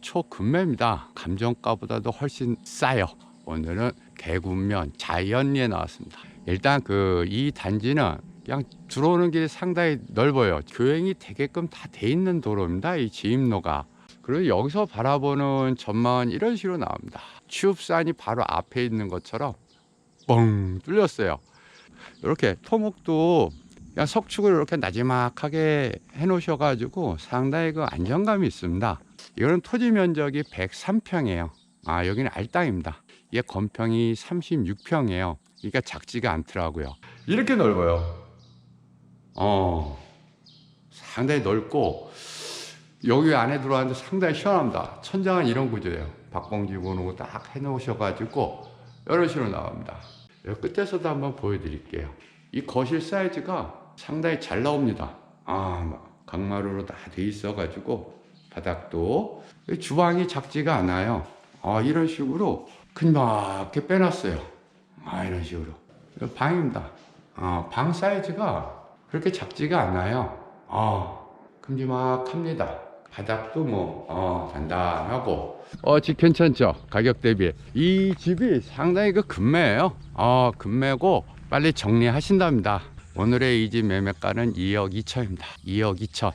초급매입니다. 감정가보다도 훨씬 싸요. 오늘은 개군면 자이언리에 나왔습니다. 일단 그 이 단지는 그냥 들어오는 길이 상당히 넓어요. 교행이 되게끔 다 돼 있는 도로입니다. 이 지임로가. 그리고 여기서 바라보는 전망은 이런 식으로 나옵니다. 취읍산이 바로 앞에 있는 것처럼 뻥 뚫렸어요. 이렇게 토목도 그냥 석축을 이렇게 나지막하게 해놓으셔가지고 상당히 그 안정감이 있습니다. 이거는 토지 면적이 103평이에요. 아 여기는 알땅입니다. 이게 건평이 36평이에요. 그러니까 작지가 않더라고요. 이렇게 넓어요. 어 상당히 넓고 여기 안에 들어왔는데 상당히 시원합니다. 천장은 이런 구조예요. 박봉지 보는 딱 해놓으셔가지고 이런 식으로 나옵니다. 끝에서도 한번 보여드릴게요. 이 거실 사이즈가 상당히 잘 나옵니다. 아, 막 강마루로 다 돼 있어가지고 바닥도 주방이 작지가 않아요. 아, 이런 식으로 큰막게 빼놨어요. 아, 이런 식으로 방입니다. 아, 방 사이즈가 그렇게 작지가 않아요. 아, 큼지막합니다. 바닥도 뭐 어, 단단하고 어, 집 괜찮죠? 가격 대비 이 집이 상당히 그 금매예요. 어, 금매고 빨리 정리하신답니다. 오늘의 이 집 매매가는 2억 2천입니다. 2억 2천.